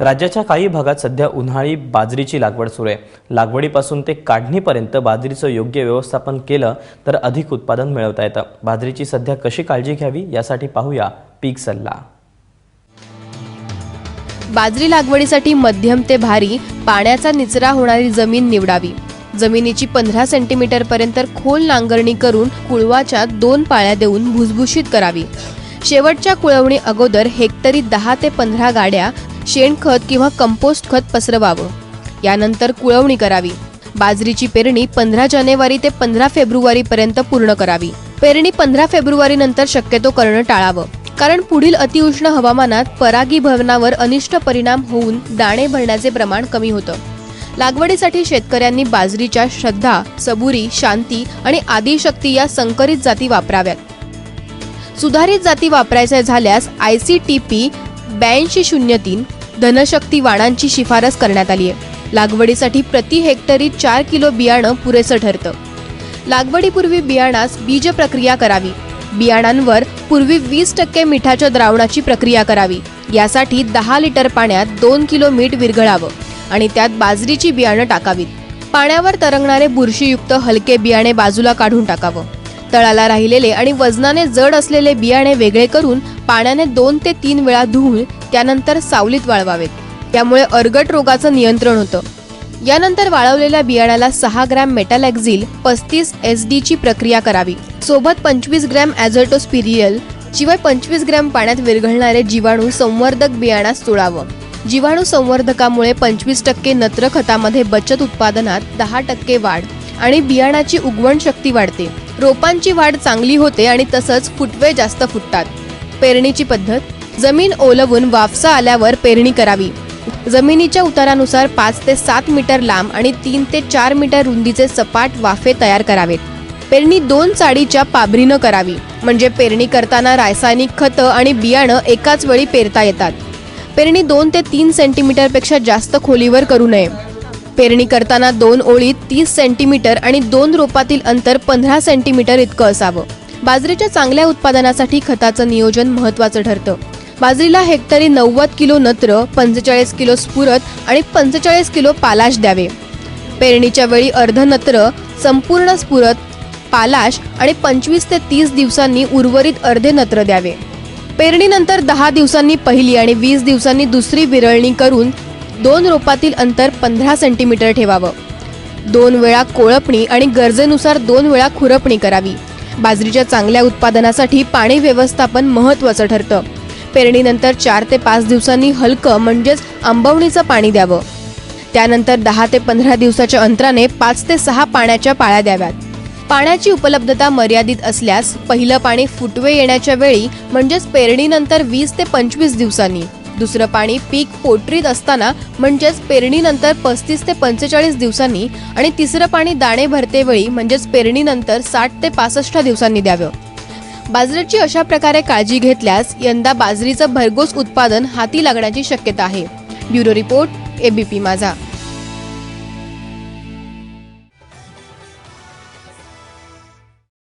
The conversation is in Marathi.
राज्याच्या काही भागात सध्या उन्हाळी बाजरीची लागवड सुरू आहे. लागवडीपासून ते काढणीपर्यंत बाजरीचं योग्य व्यवस्थापन केलं तर अधिक उत्पादन मिळवता येतं. बाजरीची सध्या कशी काळजी घ्यावी यासाठी पाहूया पीक सल्ला. बाजरी लागवडीसाठी मध्यम ते भारी पाण्याचा निचरा होणारी जमीन निवडावी. जमिनीची पंधरा सेंटीमीटर पर्यंत खोल नांगरणी करून कुळवाच्या दोन पाळ्या देऊन भुसभुशीत करावी. शेवटच्या कुळवणी अगोदर हेक्टरी दहा ते पंधरा गाड्या शेणखत किंवा कंपोस्ट खत पसरवावं. यानंतर कुळवणी करावी. बाजरीची पेरणी पंधरा जानेवारी ते पंधरा फेब्रुवारी पर्यंत पूर्ण करावी. पेरणी पंधरा फेब्रुवारी नंतर शक्यतो करणं टाळावं. कारण पुढील अतिउष्ण हवामानात परागीभवनावर अनिष्ट परिणाम होऊन दाणे भरण्याचे प्रमाण कमी होतं. लागवडीसाठी शेतकऱ्यांनी बाजरीच्या श्रद्धा सबुरी शांती आणि आदिशक्ती या संकरित जाती वापराव्यात. सुधारित जाती वापरायच्या झाल्यास आय सी टी पी ब्याऐंशी शून्य तीन धनशक्ती वाणांची शिफारस करण्यात आली आहे लागवडीसाठी प्रति हेक्टरी चार किलो बियाणं पुरेसं ठरतं. लागवडीपूर्वी बियाणास बीज प्रक्रिया करावी. बियाणांवर पूर्वी वीस टक्के मिठाच्या द्रावणाची प्रक्रिया करावी. यासाठी दहा लिटर पाण्यात दोन किलो मीठ विरघळावं आणि त्यात बाजरीची बियाणं टाकावीत. पाण्यावर तरंगणारे बुरशीयुक्त हलके बियाणे बाजूला काढून टाकावं. तळाला राहिलेले आणि वजनाने जड असलेले बियाणे वेगळे करून पाण्याने दोन ते तीन वेळा धुवून त्यानंतर सावलीत वाळवावेत. त्यामुळे अर्गट रोगाचं नियंत्रण होतं. यानंतर वाळवलेल्या बियाण्याला सहा ग्रॅम मेटालॅक्झिल पस्तीस एस ची प्रक्रिया करावी. सोबत पंचवीस ग्रॅम ॲझर्टोस्पिरियल शिवाय पंचवीस ग्रॅम पाण्यात विरघळणारे जीवाणू संवर्धक बियाणास चोळावं जीवाणू संवर्धकामुळे पंचवीस टक्के नत्र खतामध्ये बचत उत्पादनात दहा टक्के वाढ. आणि बियाणाची उगवण शक्ती वाढते. रोपांची वाढ चांगली होते आणि तसंच फुटवे जास्त फुटतात. पेरणीची पद्धत जमीन ओलवून वाफसा आल्यावर पेरणी करावी. जमिनीच्या उतारानुसार पाच ते सात मीटर लांब आणि तीन ते चार मीटर रुंदीचे सपाट वाफे तयार करावेत. पेरणी दोन चाळीच्या पाबरीनं करावी म्हणजे पेरणी करताना रासायनिक खतं आणि बियाणं एकाच वेळी पेरता येतात. पेरणी दोन ते तीन सेंटीमीटरपेक्षा जास्त खोलीवर करू नये. पेरणी करताना दोन ओळीत तीस सेंटीमीटर आणि दोन रोपातील अंतर पंधरा सेंटीमीटर इतकं असावं. बाजरीच्या चांगल्या उत्पादनासाठी खताचं नियोजन महत्वाचं ठरतं. बाजरीला हेक्टरी नव्वद किलो नत्र पंचेचाळीस किलो स्फुरत आणि पंचेचाळीस किलो पालाश द्यावे. पेरणीच्या वेळी अर्ध नत्र संपूर्ण स्फुरत पालाश आणि पंचवीस ते तीस दिवसांनी उर्वरित अर्धे नत्र द्यावे. पेरणीनंतर दहा दिवसांनी पहिली आणि वीस दिवसांनी दुसरी विरळणी करून दोन रोपातील अंतर पंधरा सेंटीमीटर ठेवावं. दोन वेळा कोळपणी आणि गरजेनुसार दोन वेळा खुरपणी करावी. बाजरीच्या चांगल्या उत्पादनासाठी पाणी व्यवस्थापन महत्त्वाचं ठरतं. पेरणीनंतर चार ते पाच दिवसांनी हलकं म्हणजेच आंबवणीचं पाणी द्यावं. त्यानंतर दहा ते पंधरा दिवसाच्या अंतराने पाच ते सहा पाण्याच्या पाळ्या द्याव्यात. पाण्याची उपलब्धता मर्यादित असल्यास पहिलं पाणी फुटवे येण्याच्या वेळी म्हणजेच पेरणीनंतर वीस ते पंचवीस दिवसांनी. दुसरं पाणी पीक पोटरीत असताना म्हणजेच पेरणीनंतर पस्तीस ते पंचेचाळीस दिवसांनी आणि तिसरं पाणी दाणे भरते वेळी म्हणजेच पेरणीनंतर साठ ते पासष्ट दिवसांनी द्यावं. बाजरीची अशा प्रकारे काळजी घेतल्यास यंदा बाजरीचं भरघोस उत्पादन हाती लागण्याची शक्यता आहे. ब्युरो रिपोर्ट एबीपी माझा.